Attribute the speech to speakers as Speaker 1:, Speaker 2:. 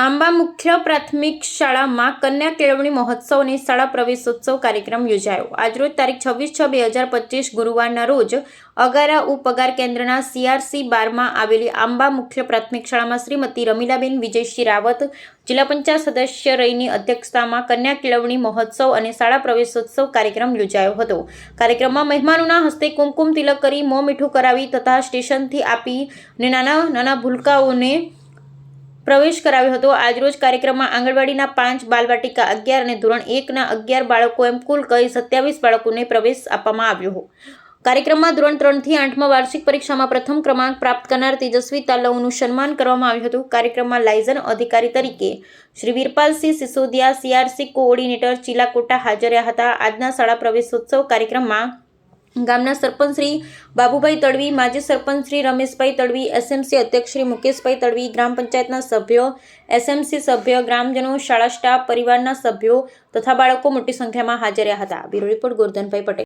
Speaker 1: આંબા મુખ્ય પ્રાથમિક શાળામાં કન્યા કેળવણી મહોત્સવ અને શાળા પ્રવેશોત્સવ કાર્યક્રમ યોજાયો. આજરોજ તારીખ છવ્વીસ છ બે હજાર પચીસ ગુરુવારના રોજ અગારા ઉપગાર કેન્દ્રના સીઆરસી બારમાં આવેલી આંબા મુખ્ય પ્રાથમિક શાળામાં શ્રીમતી રમીલાબેન વિજયસિંહ રાવત જિલ્લા પંચાયત સદસ્ય રહીની અધ્યક્ષતામાં કન્યા કેળવણી મહોત્સવ અને શાળા પ્રવેશોત્સવ કાર્યક્રમ યોજાયો હતો. કાર્યક્રમમાં મહેમાનોના હસ્તે કુમકુમ તિલક કરી મોં મીઠું કરાવી તથા સ્ટેશનથી આપી અને નાના નાના ભૂલકાઓને પ્રવેશ કરાવ્યો હતો. આજરોજ કાર્યક્રમમાં આંગણવાડીના પાંચ બાલવાટિકા અગિયાર અને ધોરણ એકના અગિયાર બાળકો એમ કુલ કરી સત્યાવીસ બાળકોને પ્રવેશ આપવામાં આવ્યો કાર્યક્રમમાં ધોરણ ત્રણથી આઠમાં વાર્ષિક પરીક્ષામાં પ્રથમ ક્રમાંક પ્રાપ્ત કરનાર તેજસ્વી તાલવનું સન્માન કરવામાં આવ્યું હતું. કાર્યક્રમમાં લાયઝન અધિકારી તરીકે શ્રી વીરપાલસિંહ સિસોદિયા, સીઆરસી કોઓર્ડિનેટર ચિલાકોટા હાજર રહ્યા હતા. આજના શાળા પ્રવેશોત્સવ કાર્યક્રમમાં ગામના સરપંચ શ્રી બાબુભાઈ તડવી, માજી સરપંચ શ્રી રમેશભાઈ તડવી, એસએમસી અધ્યક્ષ શ્રી મુકેશભાઈ તડવી, ગ્રામ પંચાયતના સભ્યો, એસએમસી સભ્ય, ગ્રામજનો, શાળા સ્ટાફ, પરિવારના સભ્યો તથા બાળકો મોટી સંખ્યામાં હાજર રહ્યા હતા. Bureau report Gordhanbhai Patel.